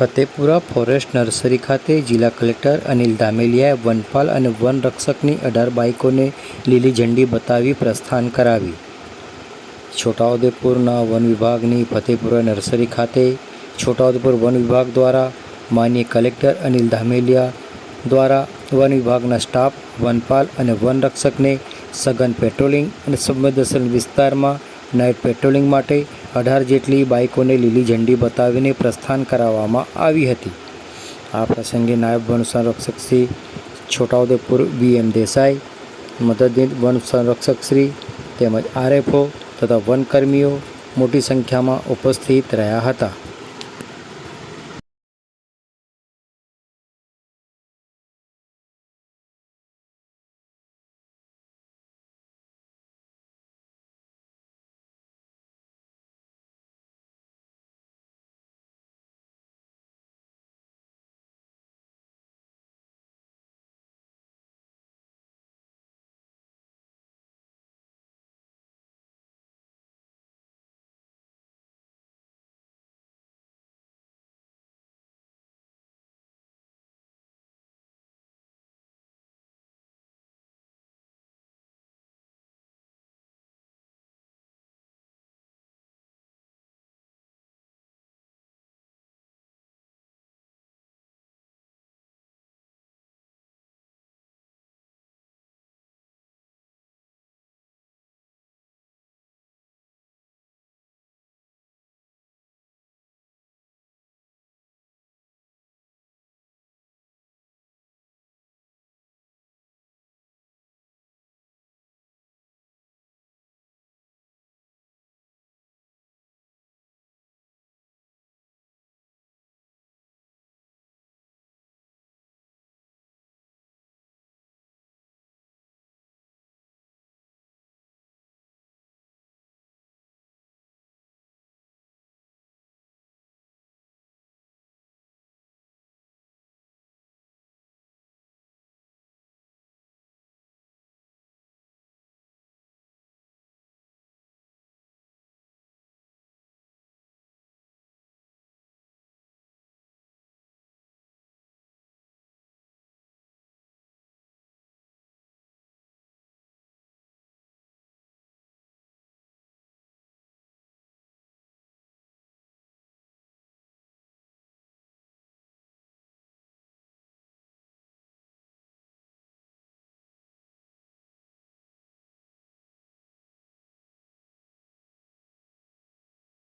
Fatepura forest nursery ખાતે જિલ્લા collector Anil ધામેલિયાએ વનપાલ અને વનરક્ષકની અઢાર બાઇકોને લીલી ઝંડી બતાવી પ્રસ્થાન કરાવી છોટાઉદેપુરના વન વિભાગની ફતેપુરા નર્સરી ખાતે છોટાઉદેપુર વન વિભાગ દ્વારા માન્ય કલેક્ટર અનિલ ધામેલિયા દ્વારા વન વિભાગના સ્ટાફ, વનપાલ અને વનરક્ષકને સઘન પેટ્રોલિંગ અને સંવેદનશીલ વિસ્તારમાં નાઇટ પેટ્રોલિંગ માટે અઢાર જેટલી બાઇકોને લીલી ઝંડી બતાવીને પ્રસ્થાન કરાવવામાં આવી હતી. આ પ્રસંગે નાયબ વન સંરક્ષક શ્રી છોટાઉદેપુર બી એમ દેસાઈ મદદનીત વન સંરક્ષક શ્રી તેમજ આરએફઓ તથા વનકર્મીઓ મોટી સંખ્યામાં ઉપસ્થિત રહ્યા હતા.